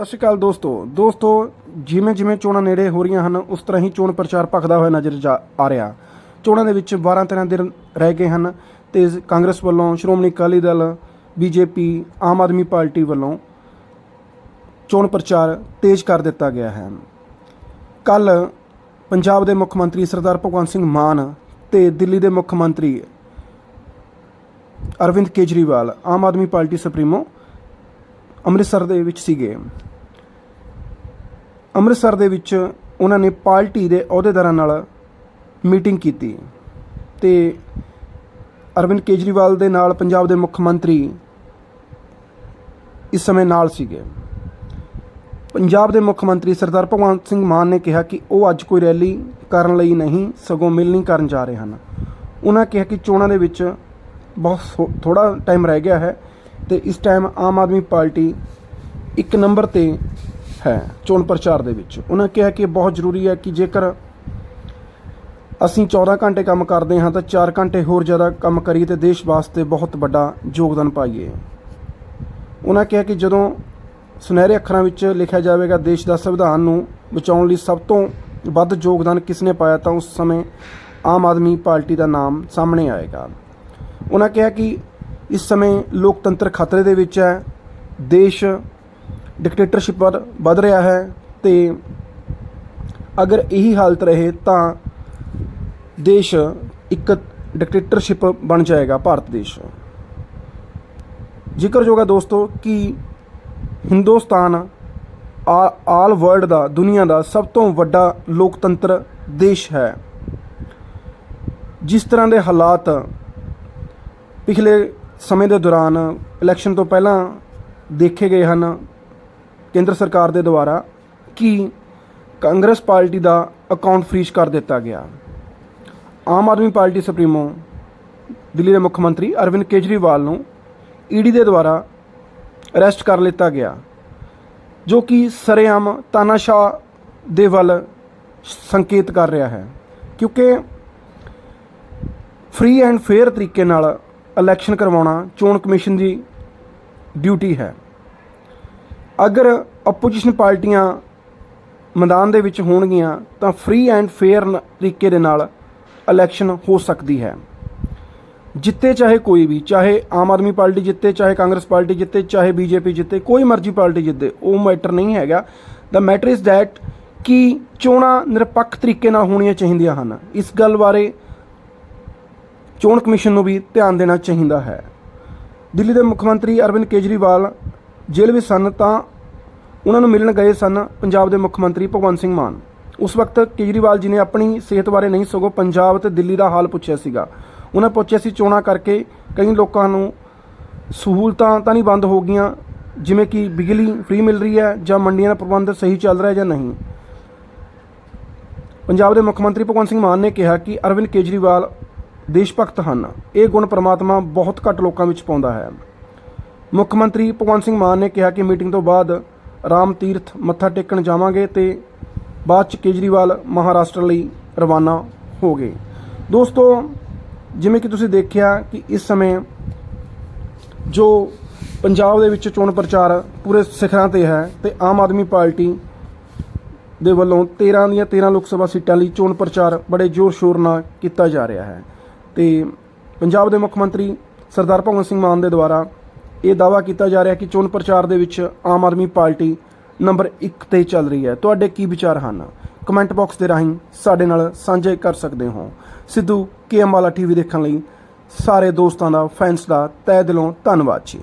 ਸਤਿ ਸ਼੍ਰੀ ਅਕਾਲ ਦੋਸਤੋ। ਦੋਸਤੋ, ਜਿਵੇਂ ਜਿਵੇਂ ਚੋਣਾਂ ਨੇੜੇ ਹੋ ਰਹੀਆਂ ਹਨ, ਉਸ ਤਰ੍ਹਾਂ ਹੀ ਚੋਣ ਪ੍ਰਚਾਰ ਭਖਦਾ ਹੋਇਆ ਨਜ਼ਰ ਜਾ- ਆ ਰਿਹਾ। ਚੋਣਾਂ ਦੇ ਵਿੱਚ 12 13 ਦਿਨ ਰਹਿ ਗਏ ਹਨ ਤੇ ਕਾਂਗਰਸ ਵੱਲੋਂ ਸ਼੍ਰੋਮਣੀ ਅਕਾਲੀ ਦਲ, ਬੀਜੇਪੀ, ਆਮ ਆਦਮੀ ਪਾਰਟੀ ਵੱਲੋਂ ਚੋਣ ਪ੍ਰਚਾਰ ਤੇਜ਼ ਕਰ ਦਿੱਤਾ ਗਿਆ ਹੈ। ਕੱਲ ਪੰਜਾਬ ਦੇ ਮੁੱਖ ਮੰਤਰੀ ਸਰਦਾਰ ਭਗਵੰਤ ਸਿੰਘ ਮਾਨ ਤੇ ਦਿੱਲੀ ਦੇ ਮੁੱਖ ਮੰਤਰੀ ਅਰਵਿੰਦ ਕੇਜਰੀਵਾਲ, ਆਮ ਆਦਮੀ ਪਾਰਟੀ ਸੁਪਰੀਮੋ, ਅੰਮ੍ਰਿਤਸਰ ਦੇ ਵਿੱਚ ਸੀਗੇ। ਅੰਮ੍ਰਿਤਸਰ ਦੇ ਵਿੱਚ ਉਹਨਾਂ ਨੇ ਪਾਰਟੀ ਦੇ ਅਹੁਦੇਦਾਰਾਂ ਨਾਲ ਮੀਟਿੰਗ ਕੀਤੀ ਤੇ ਅਰਵਿੰਦ ਕੇਜਰੀਵਾਲ ਦੇ ਨਾਲ ਪੰਜਾਬ ਦੇ ਮੁੱਖ ਮੰਤਰੀ ਇਸ ਸਮੇਂ ਨਾਲ ਸੀਗੇ। ਪੰਜਾਬ ਦੇ ਮੁੱਖ ਮੰਤਰੀ ਸਰਦਾਰ ਭਗਵੰਤ ਸਿੰਘ ਮਾਨ ਨੇ ਕਿਹਾ ਕਿ ਉਹ ਅੱਜ ਕੋਈ ਰੈਲੀ ਕਰਨ ਲਈ ਨਹੀਂ, ਸਗੋਂ ਮਿਲਣੀ ਕਰਨ ਜਾ ਰਹੇ ਹਨ। ਉਹਨਾਂ ਕਿਹਾ ਕਿ ਚੋਣਾਂ ਦੇ ਵਿੱਚ ਬਹੁਤ ਥੋੜਾ ਟਾਈਮ ਰਹਿ ਗਿਆ ਹੈ ਤੇ ਇਸ ਟਾਈਮ ਆਮ ਆਦਮੀ ਪਾਰਟੀ ਇੱਕ ਨੰਬਰ ਤੇ ਹੈ ਚੋਣ ਪ੍ਰਚਾਰ ਦੇ ਵਿੱਚ। ਉਹਨਾਂ ਕਿਹਾ ਕਿ ਬਹੁਤ ਜ਼ਰੂਰੀ ਹੈ ਕਿ ਜੇਕਰ ਅਸੀਂ 14 ਘੰਟੇ ਕੰਮ ਕਰਦੇ ਹਾਂ ਤਾਂ 4 ਘੰਟੇ ਹੋਰ ਜ਼ਿਆਦਾ ਕੰਮ ਕਰੀਏ ਤੇ ਦੇਸ਼ ਵਾਸਤੇ ਬਹੁਤ ਵੱਡਾ ਯੋਗਦਾਨ ਪਾਈਏ। ਉਹਨਾਂ ਕਿਹਾ ਕਿ ਜਦੋਂ ਸੁਨਹਿਰੇ ਅੱਖਰਾਂ ਵਿੱਚ ਲਿਖਿਆ ਜਾਵੇਗਾ, ਦੇਸ਼ ਦਾ ਸੰਵਿਧਾਨ ਨੂੰ ਬਚਾਉਣ ਲਈ ਸਭ ਤੋਂ ਵੱਧ ਯੋਗਦਾਨ ਕਿਸ ਨੇ ਪਾਇਆ, ਤਾਂ ਉਸ ਸਮੇਂ ਆਮ ਆਦਮੀ ਪਾਰਟੀ ਦਾ ਨਾਮ ਸਾਹਮਣੇ ਆਏਗਾ। ਉਹਨਾਂ ਕਿਹਾ ਕਿ ਇਸ ਸਮੇਂ ਲੋਕਤੰਤਰ ਖਤਰੇ ਦੇ ਵਿੱਚ ਹੈ। ਦੇਸ਼ ਡਿਕਟੇਟਰਸ਼ਿਪ ਵੱਲ ਵੱਧ ਰਿਹਾ ਹੈ ਤੇ ਅਗਰ ਇਹੀ ਹਾਲਤ ਰਹੇ ਤਾਂ ਦੇਸ਼ ਇੱਕ ਡਿਕਟੇਟਰਸ਼ਿਪ ਬਣ ਜਾਏਗਾ, ਭਾਰਤ ਦੇਸ਼। ਜ਼ਿਕਰਯੋਗ ਹੈ ਦੋਸਤੋ, ਕਿ ਹਿੰਦੁਸਤਾਨ ਆ- ਆਲ ਵਰਲਡ ਦਾ, ਦੁਨੀਆ ਦਾ ਸਭ ਤੋਂ ਵੱਡਾ ਲੋਕਤੰਤਰ ਦੇਸ਼ ਹੈ। ਜਿਸ ਤਰ੍ਹਾਂ ਦੇ ਹਾਲਾਤ ਪਿਛਲੇ ਸਮੇਂ ਦੇ ਦੌਰਾਨ, ਇਲੈਕਸ਼ਨ ਤੋਂ ਪਹਿਲਾਂ ਦੇਖੇ ਗਏ ਹਨ ਕੇਂਦਰ ਸਰਕਾਰ ਦੇ ਦੁਆਰਾ ਕਿ ਕਾਂਗਰਸ ਪਾਰਟੀ ਦਾ ਅਕਾਊਂਟ ਫ੍ਰੀਜ਼ ਕਰ ਦਿੱਤਾ ਗਿਆ। ਆਮ ਆਦਮੀ ਪਾਰਟੀ ਸੁਪਰੀਮੋ ਦਿੱਲੀ ਦੇ ਮੁੱਖ ਮੰਤਰੀ ਅਰਵਿੰਦ ਕੇਜਰੀਵਾਲ ਨੂੰ ਈਡੀ ਦੇ ਦੁਆਰਾ ਅਰੈਸਟ ਕਰ ਲਿੱਤਾ ਗਿਆ, ਜੋ ਕਿ ਸਰੇਆਮ ਤਾਨਾਸ਼ਾਹ ਦੇ ਵੱਲ ਸੰਕੇਤ ਕਰ ਰਿਹਾ ਹੈ, ਕਿਉਂਕਿ ਫ੍ਰੀ ਐਂਡ ਫੇਅਰ ਤਰੀਕੇ ਨਾਲ ਇਲੈਕਸ਼ਨ ਕਰਵਾਉਣਾ ਚੋਣ ਕਮਿਸ਼ਨ ਦੀ ਡਿਊਟੀ ਹੈ। ਅਗਰ ਆਪੋਜੀਸ਼ਨ ਪਾਰਟੀਆਂ ਮੈਦਾਨ ਦੇ ਵਿੱਚ ਹੋਣਗੀਆਂ, ਤਾਂ ਫ੍ਰੀ ਐਂਡ ਫੇਅਰ ਤਰੀਕੇ ਦੇ ਨਾਲ ਇਲੈਕਸ਼ਨ ਹੋ ਸਕਦੀ ਹੈ। ਜਿੱਤੇ ਚਾਹੇ ਕੋਈ ਵੀ, ਚਾਹੇ ਆਮ ਆਦਮੀ ਪਾਰਟੀ ਜਿੱਤੇ, ਚਾਹੇ ਕਾਂਗਰਸ ਪਾਰਟੀ ਜਿੱਤੇ, ਚਾਹੇ ਬੀਜੇਪੀ ਜਿੱਤੇ, ਕੋਈ ਮਰਜ਼ੀ ਪਾਰਟੀ ਜਿੱਤੇ, ਉਹ ਮੈਟਰ ਨਹੀਂ ਹੈਗਾ। ਦਾ ਮੈਟਰ ਇਜ਼ ਦੈਟ ਕਿ ਚੋਣਾਂ ਨਿਰਪੱਖ ਤਰੀਕੇ ਨਾਲ ਹੋਣੀਆਂ ਚਾਹੀਦੀਆਂ ਹਨ, ਇਸ ਗੱਲ ਬਾਰੇ ਚੋਣ ਕਮਿਸ਼ਨ ਨੂੰ ਵੀ ਧਿਆਨ ਦੇਣਾ ਚਾਹੀਦਾ ਹੈ। ਦਿੱਲੀ ਦੇ ਮੁੱਖ ਮੰਤਰੀ ਅਰਵਿੰਦ ਕੇਜਰੀਵਾਲ ਜੇਲ੍ਹ ਵਿੱਚ ਸਨ ਤਾਂ ਉਹਨਾਂ ਨੂੰ ਮਿਲਣ ਗਏ ਸਨ ਪੰਜਾਬ ਦੇ ਮੁੱਖ ਮੰਤਰੀ ਭਗਵੰਤ ਸਿੰਘ ਮਾਨ। ਉਸ ਵਕਤ ਕੇਜਰੀਵਾਲ ਜੀ ਨੇ ਆਪਣੀ ਸਿਹਤ ਬਾਰੇ ਨਹੀਂ ਸਗੋਂ ਪੰਜਾਬ ਤੇ ਦਿੱਲੀ ਦਾ ਹਾਲ ਪੁੱਛਿਆ ਸੀਗਾ। ਉਹਨਾਂ ਪੁੱਛਿਆ ਸੀ ਚੋਣਾਂ ਕਰਕੇ ਕਈ ਲੋਕਾਂ ਨੂੰ ਸਹੂਲਤਾਂ ਤਾਂ ਨਹੀਂ ਬੰਦ ਹੋ ਗਈਆਂ, ਜਿਵੇਂ ਕਿ ਬਿਜਲੀ ਫ੍ਰੀ ਮਿਲ ਰਹੀ ਹੈ ਜਾਂ ਮੰਡੀਆਂ ਦਾ ਪ੍ਰਬੰਧ ਸਹੀ ਚੱਲ ਰਿਹਾ ਹੈ ਜਾਂ ਨਹੀਂ। ਪੰਜਾਬ ਦੇ ਮੁੱਖ ਮੰਤਰੀ ਭਗਵੰਤ ਸਿੰਘ ਮਾਨ ਨੇ ਕਿਹਾ ਕਿ ਅਰਵਿੰਦ ਕੇਜਰੀਵਾਲ ਦੇਸ਼ ਭਗਤ ਹਨ। ਇਹ ਗੁਣ ਪ੍ਰਮਾਤਮਾ ਬਹੁਤ ਘੱਟ ਲੋਕਾਂ ਵਿੱਚ ਪਾਉਂਦਾ ਹੈ। ਮੁੱਖ ਮੰਤਰੀ ਭਗਵੰਤ ਸਿੰਘ ਮਾਨ ਨੇ ਕਿਹਾ ਕਿ ਮੀਟਿੰਗ ਤੋਂ ਬਾਅਦ ਰਾਮ ਤੀਰਥ ਮੱਥਾ ਟੇਕਣ ਜਾਵਾਂਗੇ ਤੇ ਬਾਅਦ ਚ ਕੇਜਰੀਵਾਲ ਮਹਾਰਾਸ਼ਟਰ ਲਈ ਰਵਾਨਾ ਹੋ ਗਏ। ਦੋਸਤੋ, ਜਿਵੇਂ ਕਿ ਤੁਸੀਂ ਦੇਖਿਆ ਕਿ ਇਸ ਸਮੇਂ ਜੋ ਪੰਜਾਬ ਦੇ ਵਿੱਚ ਚੋਣ ਪ੍ਰਚਾਰ ਪੂਰੇ ਸਿਖਰਾਂ ਤੇ ਹੈ ਤੇ ਆਮ ਆਦਮੀ ਪਾਰਟੀ ਦੇ ਵੱਲੋਂ 13 ਦੀਆਂ 13 ਲੋਕ ਸਭਾ ਸੀਟਾਂ ਲਈ ਚੋਣ ਪ੍ਰਚਾਰ ਬੜੇ ਜ਼ੋਰ-ਸ਼ੋਰ ਨਾਲ ਕੀਤਾ ਜਾ ਰਿਹਾ ਹੈ। ਤੇ ਪੰਜਾਬ ਦੇ ਮੁੱਖ ਮੰਤਰੀ ਸਰਦਾਰ ਭਗਵੰਤ ਸਿੰਘ ਮਾਨ ਦੇ ਦੁਆਰਾ ਇਹ ਦਾਅਵਾ ਕੀਤਾ ਜਾ ਰਿਹਾ ਕਿ ਚੋਣ ਪ੍ਰਚਾਰ ਦੇ ਵਿੱਚ ਆਮ ਆਦਮੀ ਪਾਰਟੀ ਨੰਬਰ 1 ਤੇ ਚੱਲ ਰਹੀ ਹੈ। ਤੁਹਾਡੇ ਕੀ ਵਿਚਾਰ ਹਨ? ਕਮੈਂਟ ਬਾਕਸ ਦੇ ਰਾਹੀਂ ਸਾਡੇ ਨਾਲ ਸਾਂਝੇ ਕਰ ਸਕਦੇ ਹੋ। ਸਿੱਧੂ ਕੇਐਮ ਵਾਲਾ ਟੀਵੀ ਦੇਖਣ ਲਈ ਸਾਰੇ ਦੋਸਤਾਂ ਦਾ, ਫੈਨਸ ਦਾ ਤਹਿ ਦਿਲੋਂ ਧੰਨਵਾਦ ਜੀ।